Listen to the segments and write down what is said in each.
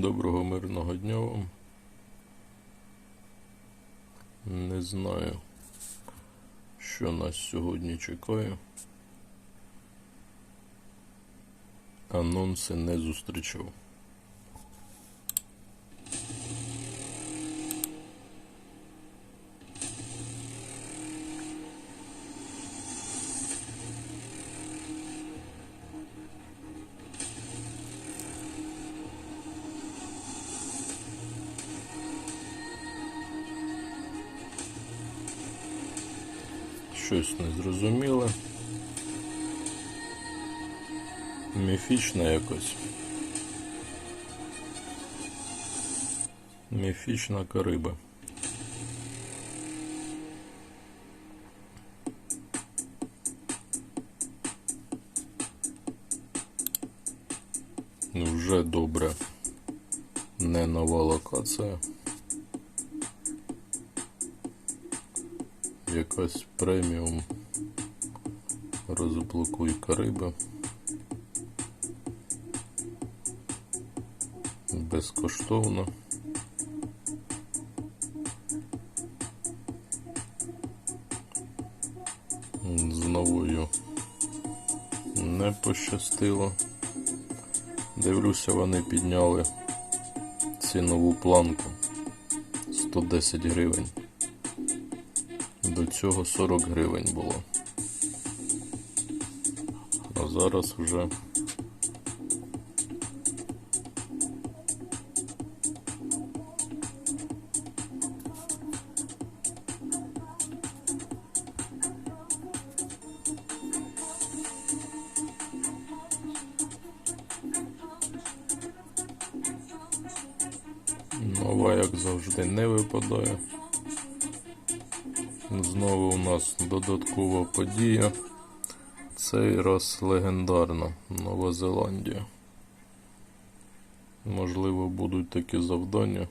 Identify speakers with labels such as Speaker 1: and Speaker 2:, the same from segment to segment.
Speaker 1: Доброго мирного дня вам. Не знаю, що нас сьогодні чекає. Анонси не зустрічав. Міфічне якось. Міфічна кариба. Вже добре. Не нова локація. Якась преміум. Розблокуй Кариби. Безкоштовно. З новою не пощастило. Дивлюся, вони підняли цінову планку 110 гривень. До цього 40 гривень було. А зараз вже завжди, не випадає. Знову у нас додаткова подія. Цей раз легендарна Нова Зеландія. Можливо, будуть такі завдання,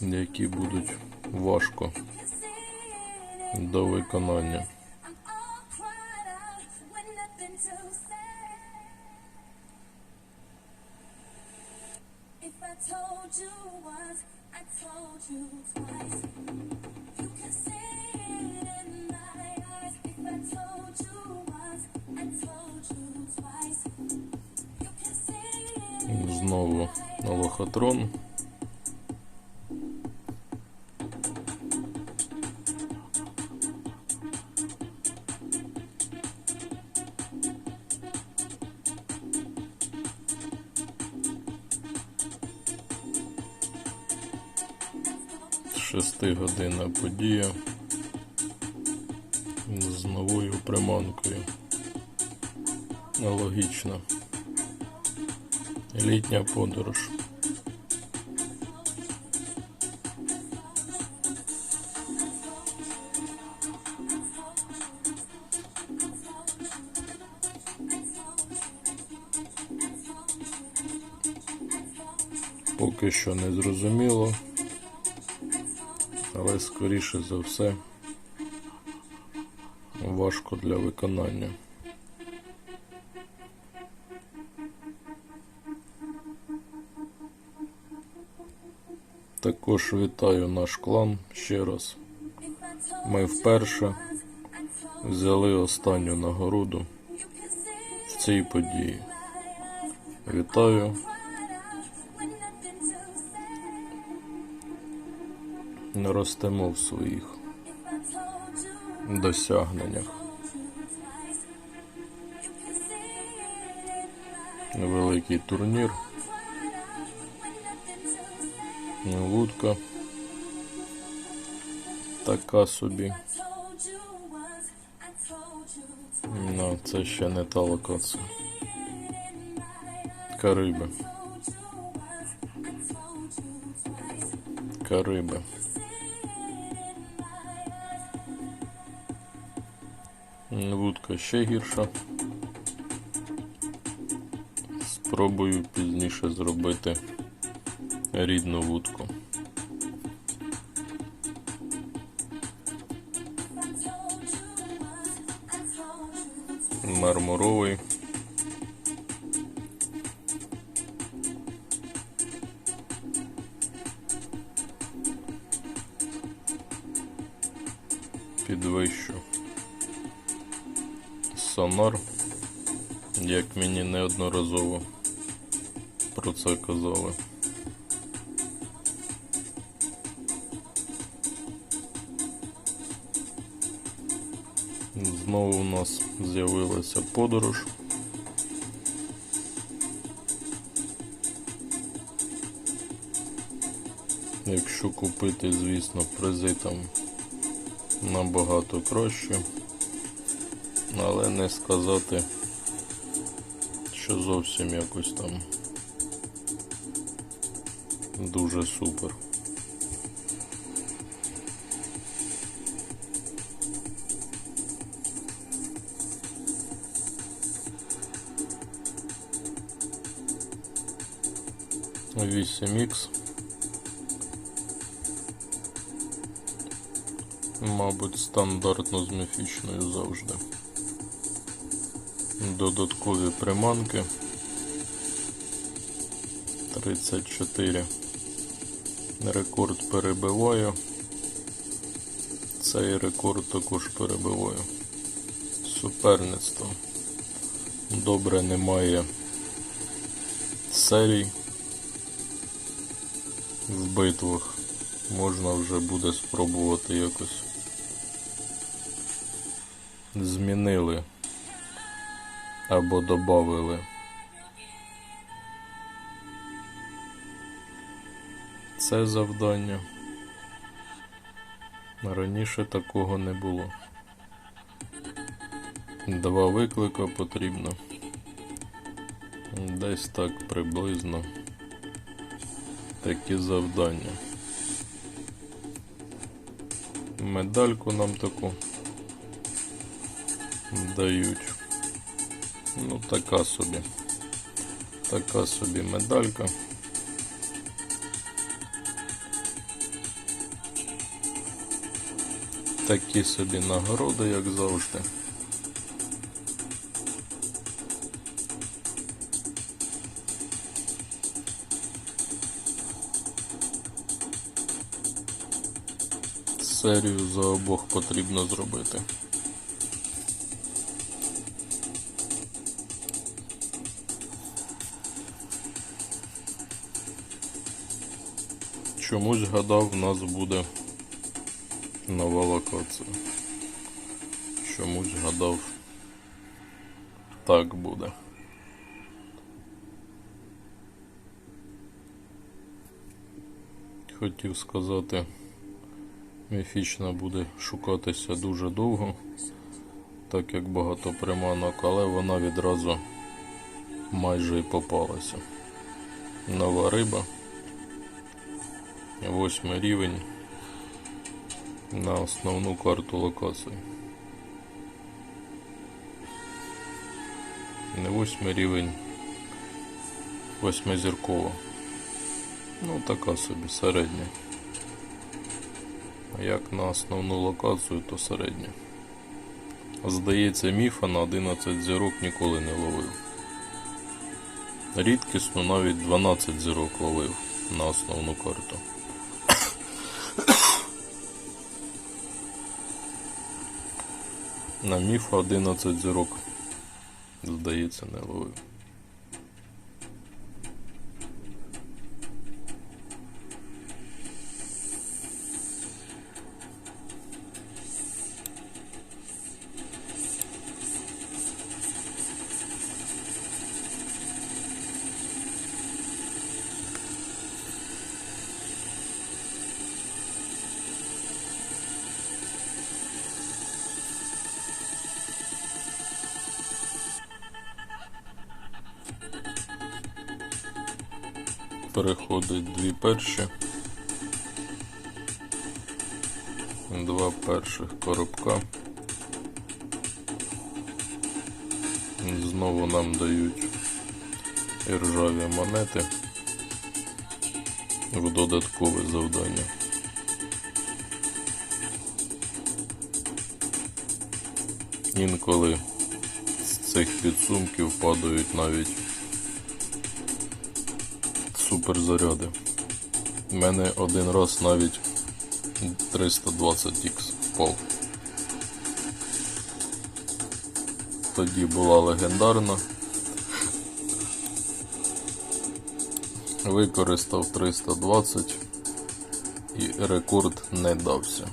Speaker 1: які будуть важко до виконання. Лохотрон. Шестигодинна подія з новою приманкою. Логічно. Літня подорож. Поки що не зрозуміло, але скоріше за все важко для виконання. Також вітаю наш клан ще раз. Ми вперше взяли останню нагороду в цій події. Вітаю,
Speaker 2: say.
Speaker 1: ростемо в своїх досягненнях. Великий турнір, лутка. Така собі. Ну, це ще не та локація. Кариби. Кариби. Вудка ще гірша. Спробую пізніше зробити рідну вудку. Мармуровий. Неодноразово про це казали. Знову у нас з'явилася подорож. Якщо купити, звісно, призи там набагато краще. Але не сказати, що зовсім якось там дуже супер. Вісім ікс. Мабуть, стандартно з міфічною завжди. Додаткові приманки. 34. Рекорд перебиваю. Цей рекорд також перебиваю. Суперництво. Добре немає серій в битвах. Можна вже буде спробувати якось. Змінили або додали. Це завдання. Раніше такого не було. Два виклика потрібно. Десь так приблизно такі завдання. Медальку нам таку дають. Ну, така собі. Така собі медалька. Такі собі нагороди, як завжди. Серію за обох потрібно зробити. Чомусь гадав, в нас буде нова локація. Чомусь гадав, так буде. Хотів сказати, міфічна буде шукатися дуже довго, так як багато приманок, але вона відразу майже і попалася. Нова риба. Восьмий рівень на основну карту локації. Не восьмий рівень, восьмизіркова. Ну, така собі середня. А як на основну локацію, то середня. Здається, міфа на 11 зірок ніколи не ловив. Рідкісно навіть 12 зірок ловив на основну карту. На міф 11 зірок, здається, не ловив. Перші. Два перших коробка. Знову нам дають іржаві монети в додаткове завдання. Інколи з цих підсумків падають навіть суперзаряди. У мене один раз навіть 320 х впав. тоді була легендарна. Використав 320 і рекорд не дався.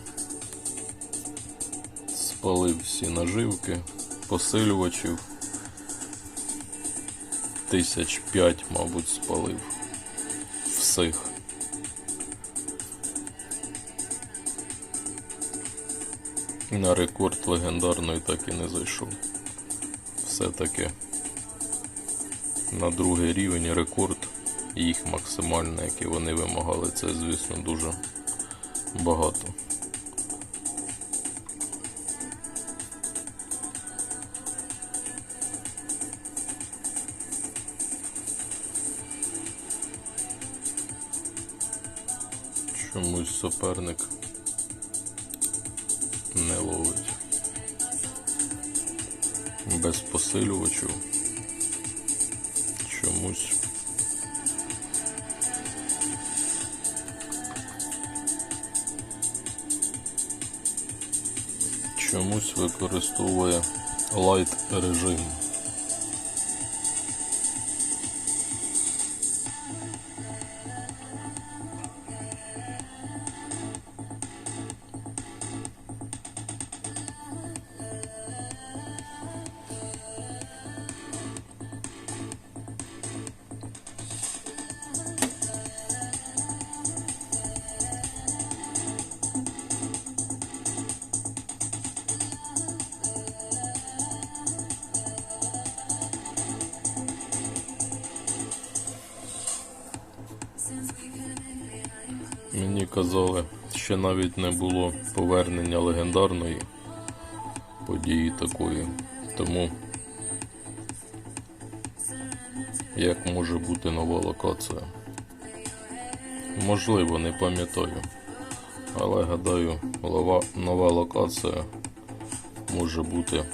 Speaker 1: Спалив всі наживки, посилювачів. Тисяч п'ять, мабуть, спалив. Всіх. На рекорд легендарної так і не зайшов. Все-таки на другий рівень рекорд їх максимально, який вони вимагали, це, звісно, дуже багато. Чомусь суперник Без. Чомусь. Чомусь використовує лайт режим. Ще навіть не було повернення легендарної події такої. Тому як може бути нова локація? Можливо, не пам'ятаю. Але гадаю, лова- нова локація може бути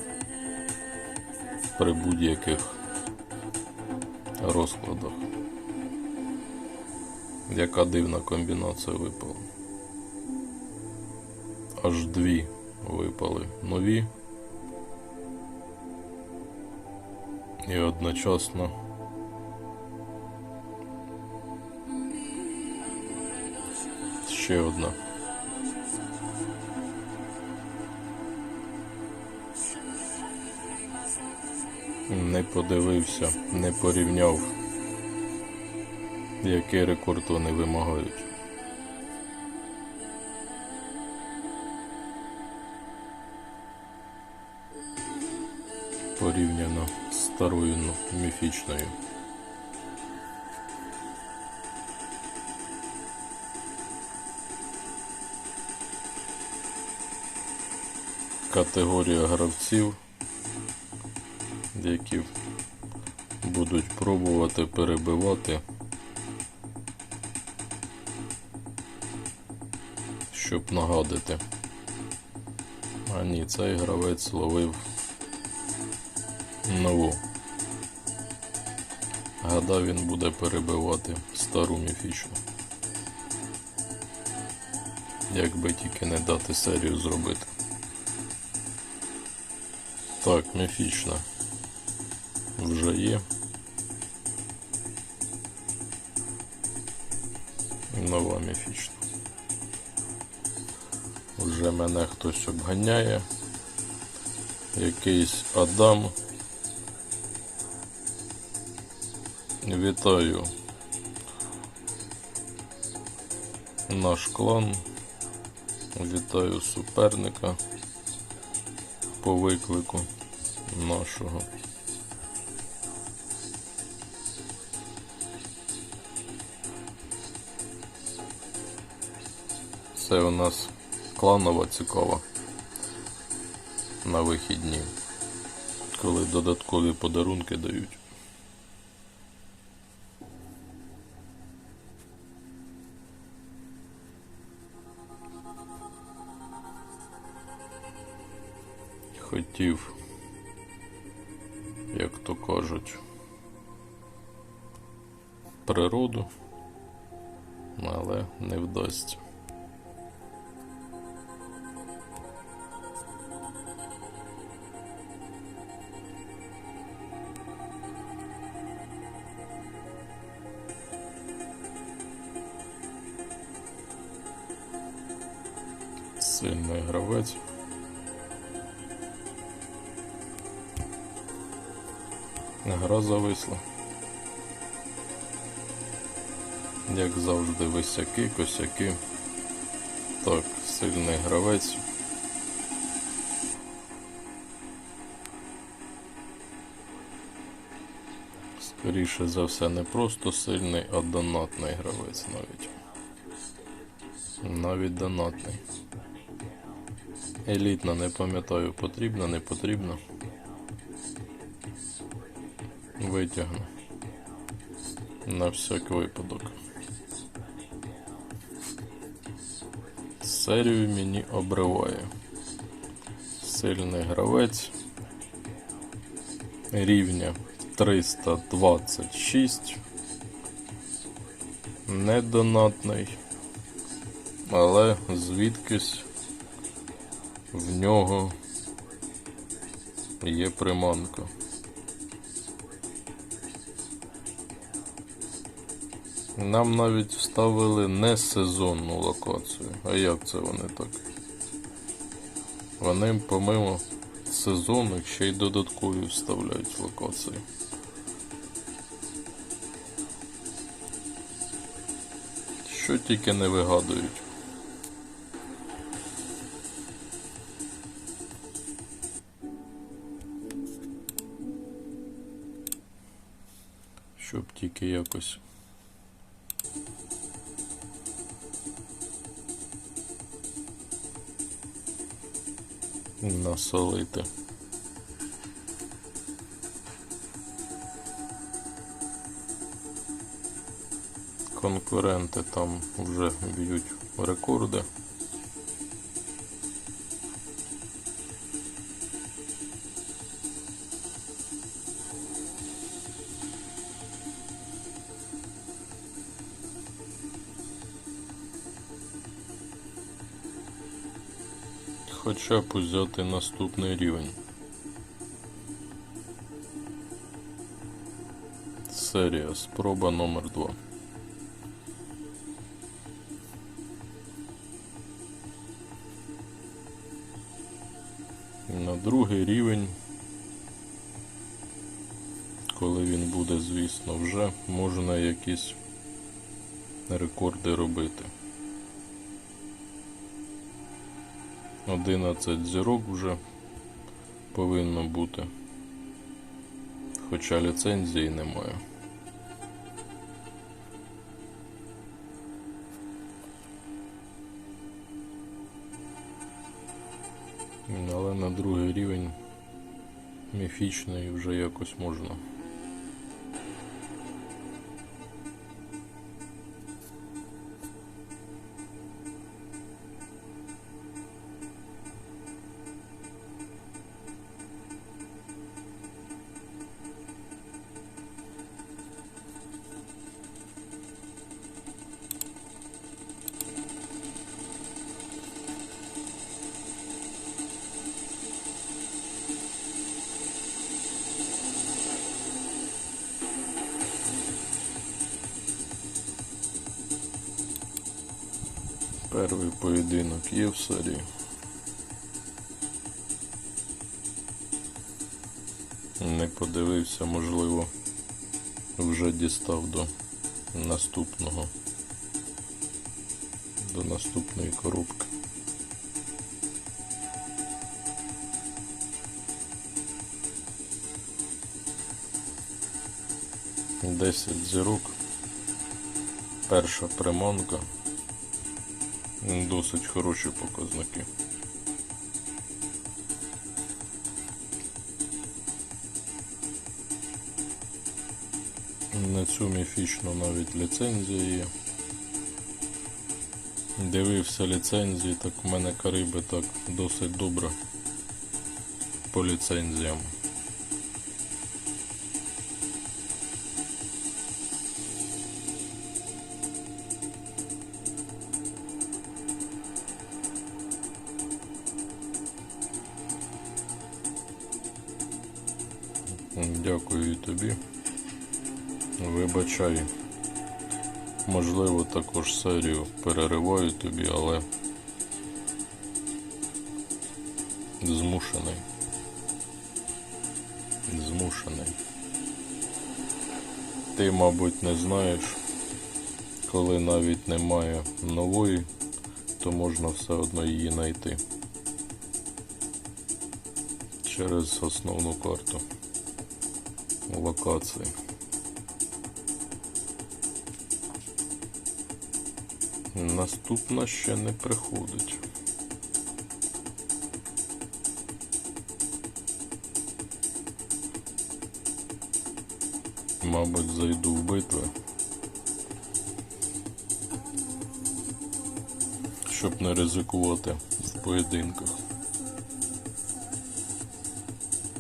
Speaker 1: при будь-яких розкладах. Яка дивна комбінація випала. Аж дві випали нові. І одночасно ще одна. Не подивився, не порівняв який рекорд вони вимагають. Порівняно з старою ну, міфічною. Категорія гравців, які будуть пробувати перебивати щоб нагадити. А ні, цей гравець ловив нову. Гадав, він буде перебивати стару міфічну. Якби тільки не дати серію зробити. Так, міфічна вже є. Нова міфічна. Вже мене хтось обганяє. Якийсь Адам. Вітаю. Наш клан. Вітаю суперника по виклику нашого. Це у нас кланова цікава на вихідні, коли додаткові подарунки дають. братів, як то кажуть, природу, але не вдасться. Сильний гравець. Гра зависла. Як завжди, висяки, косяки. Так, сильний гравець. Скоріше за все, не просто сильний, а донатний гравець навіть. Навіть донатний. Елітна, не пам'ятаю, потрібно, не потрібно. Витягну. На всяк випадок. Серію мені обриває. Сильний гравець. Рівня 326. Недонатний. Але звідкись в нього є приманка. Нам навіть вставили не сезонну локацію. А як це вони так? Вони помимо сезонних ще й додаткові вставляють локації. Що тільки не вигадують. Щоб тільки якось насолити. Конкуренти там вже б'ють рекорди. Хоча б взяти наступний рівень. Серія спроба номер 2 На другий рівень, коли він буде, звісно, вже можна якісь рекорди робити. 11 зірок вже повинно бути. Хоча ліцензії немає. Але на другий рівень міфічний вже якось можна. Перший поєдинок є в серії. Не подивився, можливо, вже дістав до наступного, до наступної коробки. Десять зірок. Перша приманка. Досить хороші показники. На цю міфічну навіть ліцензія є. Дивився ліцензії, так у мене Кариби так досить добре по ліцензіям. Вибачай. Можливо, також серію перериваю тобі, але Змушений. Змушений. Ти, мабуть, не знаєш, коли навіть немає нової, то можна все одно її знайти через основну карту локації. Наступна ще не приходить. Мабуть, зайду в битви. Щоб не ризикувати в поєдинках.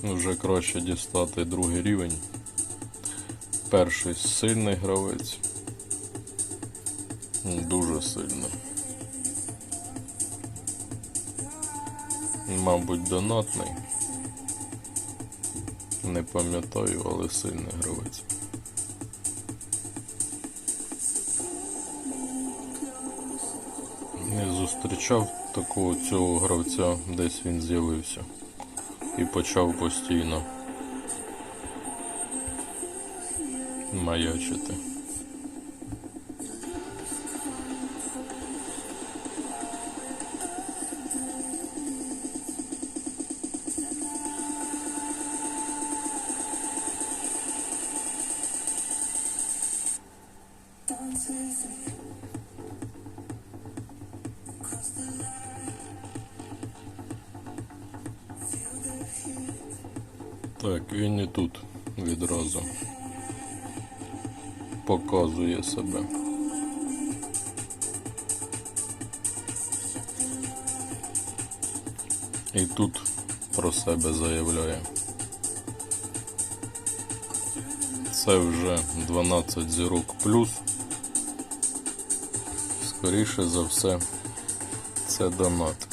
Speaker 1: Вже краще дістати другий рівень. Перший сильний гравець. Дуже сильний. Мабуть, донатний. Не пам'ятаю, але сильний гравець. Не зустрічав такого цього гравця, десь він з'явився і почав постійно маячити. Так, він і тут відразу показує себе. І тут про себе заявляє. Це вже 12 зірок плюс. Скоріше за все, це донат.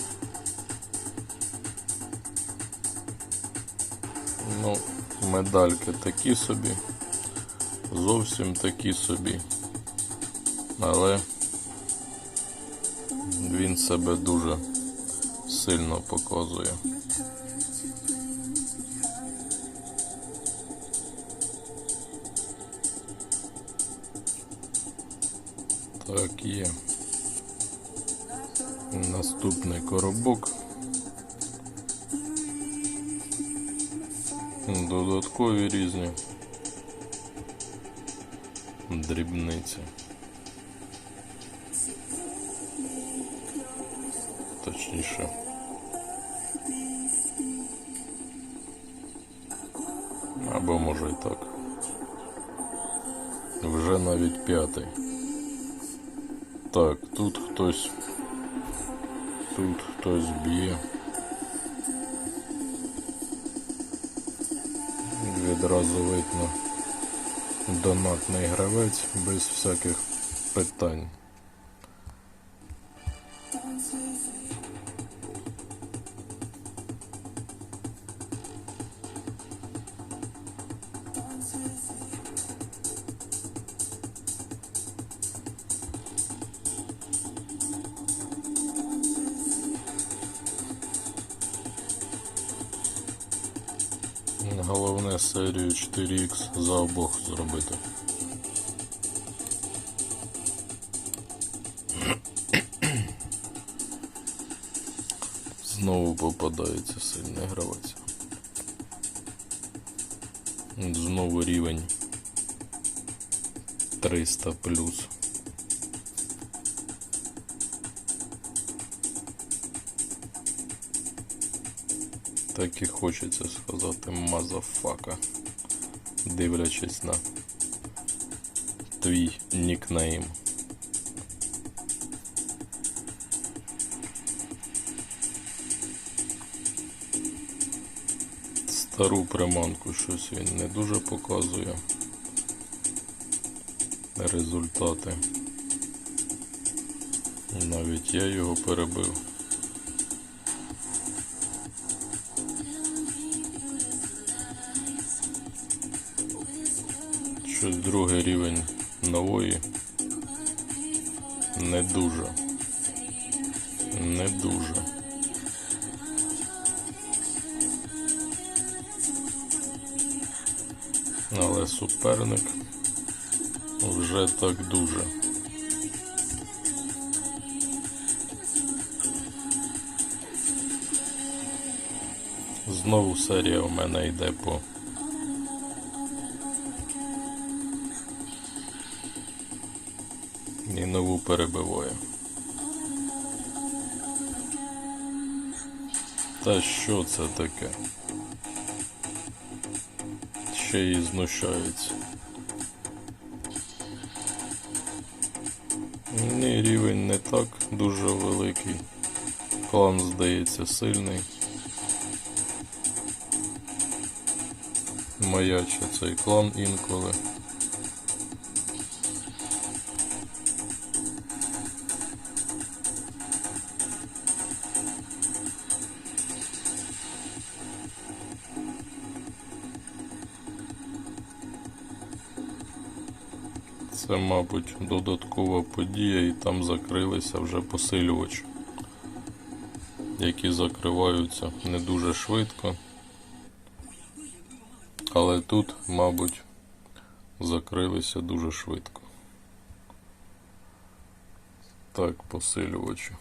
Speaker 1: Ну, медальки такі собі, зовсім такі собі. Але він себе дуже сильно показує. Так, є. Наступний коробок. Додаткові різні дрібниці. Точніше. Або може і так. Вже навіть п'ятий. Так, тут хтось. Відразу видно донатний гравець без всяких питань. Серію 4Х за обох зробити. Знову попадається сильний гравець. Знову рівень 300 плюс. Так і хочеться сказати мазафака, дивлячись на твій нікнейм. Стару приманку щось він не дуже показує результати. Навіть я його перебив. щось другий рівень нової. Не дуже. Не дуже. Але суперник вже так дуже. Знову серія у мене йде по перебиваю. Та що це таке? Ще й знущаються. Ні, рівень не так дуже великий. Клан здається сильний. Маяче цей клан інколи. Це, мабуть, додаткова подія, і там закрилися вже посилювачі, які закриваються не дуже швидко. Але тут, мабуть, закрилися дуже швидко. Так, посилювачі.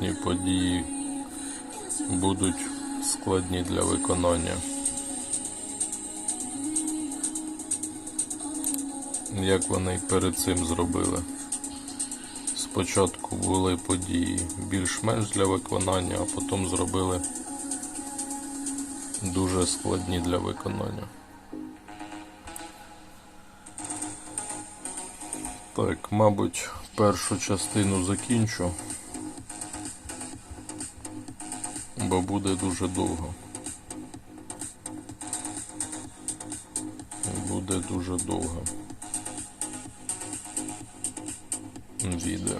Speaker 1: Наступні події будуть складні для виконання. Як вони перед цим зробили. Спочатку були події більш-менш для виконання, а потім зробили дуже складні для виконання. Так, мабуть, першу частину закінчу, бо буде дуже довго. Буде дуже довго. Відео.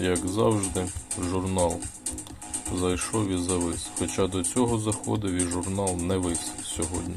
Speaker 1: Як завжди, журнал зайшов і завис. Хоча до цього заходив і журнал не вис сьогодні.